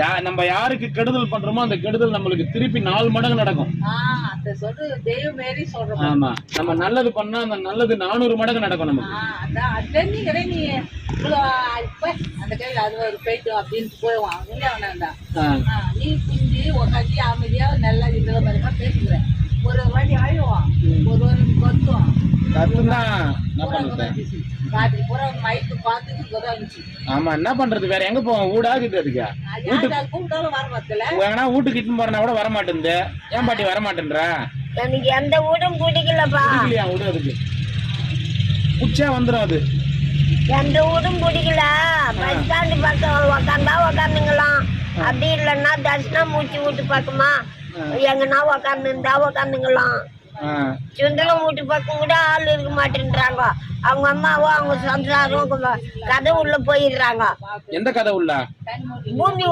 யா- நம்ம யாருக்கு கெடுதல் பண்றோமோ அந்த கெடுதல் நம்மளுக்கு திருப்பி நாலு மடங்கு நடக்கும். ஆமா. நம்ம நல்லது பண்ணா அந்த நல்லது நானூறு மடங்கு நடக்கும் நமக்கு. ஆமா என்ன பண்றது? வேற எங்க போவோம்? வீடாகுது அதுக்கு வீட்டுக்கு இட்டுன்னு போறனா கூட வர மாட்டேங்குது ஏன் பாட்டி வர மாட்டேன்றா எனக்கு எந்த வீடும் பிடிக்கலப்பா. பிடிக்கலையா வீடு அதுக்கு? புடிச்சா வந்துடும் அது. எந்த வீடும் பிடிக்கல. பஸ் ஸ்டாண்டு பக்கம் உக்காந்தா உக்காந்துங்களாம் அப்படி இல்லைன்னா தர்ஷனம் மூச்சு வீட்டு பக்கமா எங்கன்னா உக்காந்து இருந்தா உக்காந்துங்களாம் சுந்தரம் வீட்டு பக்கம் கூட ஆள் இருக்க மாட்டேன்றாங்க. அவங்க அம்மாவும் அவங்க சம்சாரம் கதை உள்ள போயிடுறாங்க. எந்த கதை உள்ள? பூமி